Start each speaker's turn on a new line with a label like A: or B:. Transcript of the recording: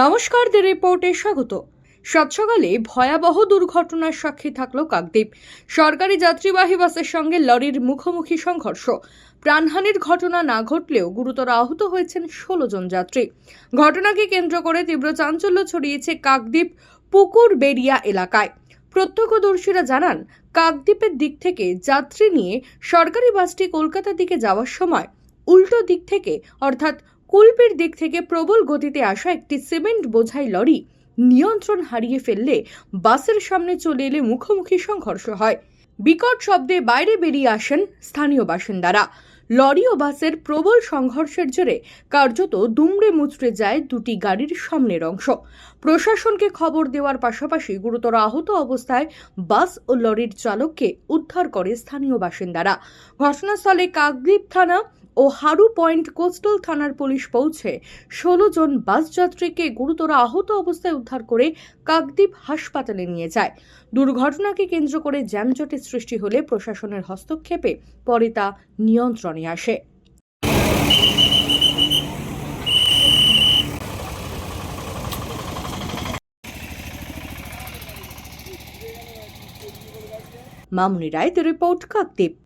A: নমস্কার দি রিপোর্টে স্বাগত। সকালে ভয়াবহ দুর্ঘটনার সাক্ষী থাকল কাকদ্বীপ। সরকারি যাত্রীবাহী বাসের সঙ্গে লরির মুখোমুখি সংঘর্ষ। প্রাণহানির ঘটনা না ঘটলেও গুরুতর আহত হয়েছেন ষোলো জন যাত্রী। ঘটনাকে কেন্দ্র করে তীব্র চাঞ্চল্য ছড়িয়েছে কাকদ্বীপ পুকুর বেরিয়া এলাকায়। প্রত্যক্ষদর্শীরা জানান, কাকদ্বীপের দিক থেকে যাত্রী নিয়ে সরকারি বাসটি কলকাতার দিকে যাওয়ার সময় উল্টো দিক থেকে, অর্থাৎ কুলপির দিক থেকে প্রবল গতিতে আসা একটি সিমেন্ট বোঝাই লরি নিয়ন্ত্রণ হারিয়ে ফেললে বাসের সামনে চলে এলে মুখোমুখি সংঘর্ষ হয়। বিকট শব্দে বাইরে বেরিয়ে আসেন স্থানীয় বাসিন্দারা। লরি ও বাসের প্রবল সংঘর্ষের জেরে কার্যত দুমড়ে মুচড়ে যায় দুটি গাড়ির সামনের অংশ। প্রশাসনকে খবর দেওয়ার পাশাপাশি গুরুতর আহত অবস্থায় বাস ও লরির চালককে উদ্ধার করে স্থানীয় বাসিন্দারা। ঘটনাস্থলে কাকদ্বীপ থানা ও হারু পয়েন্ট কোস্টাল থানার পুলিশ পৌঁছে ষোলো জন বাস যাত্রীকে গুরুতর আহত অবস্থায় উদ্ধার করে কাকদ্বীপ হাসপাতালে নিয়ে যায়। দুর্ঘটনাকে কেন্দ্র করে যানজটের সৃষ্টি হলে প্রশাসনের হস্তক্ষেপে পরে তা নিয়ন্ত্রণে আসে। মামুনি রায় রিপোর্ট কাকদ্বীপ।